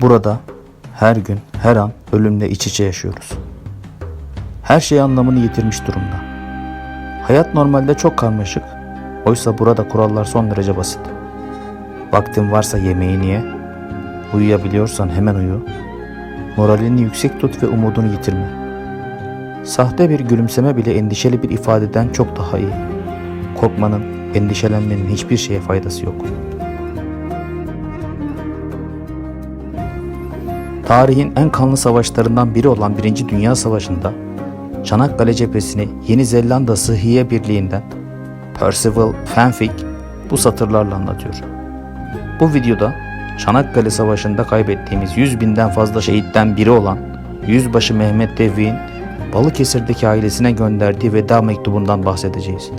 Burada her gün, her an ölümle iç içe yaşıyoruz. Her şey anlamını yitirmiş durumda. Hayat normalde çok karmaşık. Oysa burada kurallar son derece basit. Vaktin varsa yemeğini ye. Uyuyabiliyorsan hemen uyu. Moralini yüksek tut ve umudunu yitirme. Sahte bir gülümseme bile endişeli bir ifadeden çok daha iyi. Korkmanın, endişelenmenin hiçbir şeye faydası yok. Tarihin en kanlı savaşlarından biri olan Birinci Dünya Savaşı'nda Çanakkale cephesini Yeni Zelanda Sıhhiye Birliği'nden Percival Fanfic bu satırlarla anlatıyor. Bu videoda Çanakkale Savaşı'nda kaybettiğimiz 100 binden fazla şehitten biri olan Yüzbaşı Mehmet Devri'nin Balıkesir'deki ailesine gönderdiği veda mektubundan bahsedeceğiz.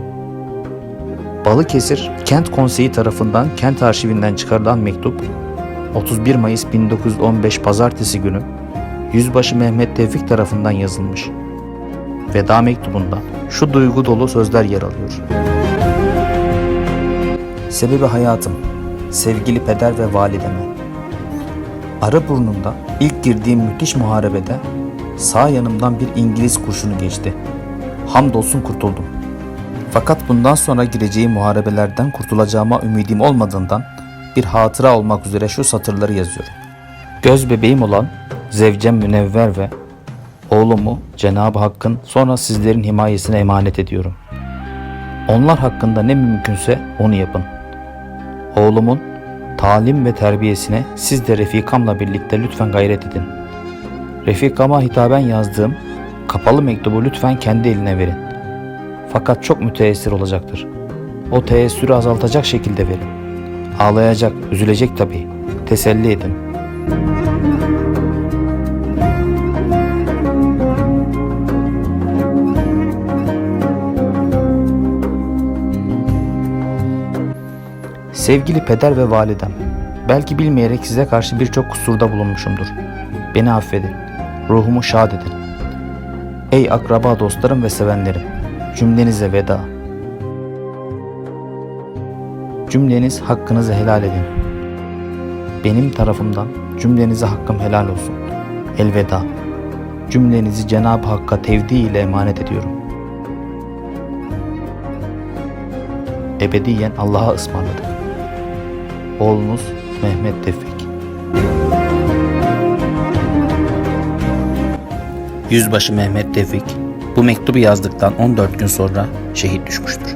Balıkesir Kent Konseyi tarafından kent arşivinden çıkarılan mektup 31 Mayıs 1915 Pazartesi günü Yüzbaşı Mehmet Tevfik tarafından yazılmış. Veda mektubunda şu duygu dolu sözler yer alıyor. Sebebi hayatım, sevgili peder ve valideme. Araburnun'da ilk girdiğim müthiş muharebede sağ yanımdan bir İngiliz kurşunu geçti. Hamdolsun kurtuldum. Fakat bundan sonra gireceğim muharebelerden kurtulacağıma ümidim olmadığından bir hatıra olmak üzere şu satırları yazıyorum. Göz bebeğim olan zevcem münevver ve oğlumu Cenab-ı Hakk'ın sonra sizlerin himayesine emanet ediyorum. Onlar hakkında ne mümkünse onu yapın. Oğlumun talim ve terbiyesine siz de Refikamla birlikte lütfen gayret edin. Refikama hitaben yazdığım kapalı mektubu lütfen kendi eline verin. Fakat çok müteessir olacaktır. O teessürü azaltacak şekilde verin. Ağlayacak, üzülecek tabii. Teselli edin. Sevgili peder ve validem, belki bilmeyerek size karşı birçok kusurda bulunmuşumdur. Beni affedin, ruhumu şad edin. Ey akraba dostlarım ve sevenlerim, cümlenize veda. Cümleniz hakkınızı helal edin. Benim tarafımdan cümlenize hakkım helal olsun. Elveda. Cümlenizi Cenab-ı Hakk'a tevdi ile emanet ediyorum. Ebediyen Allah'a ısmarladık. Oğlunuz Mehmet Tevfik. Yüzbaşı Mehmet Tevfik bu mektubu yazdıktan 14 gün sonra şehit düşmüştür.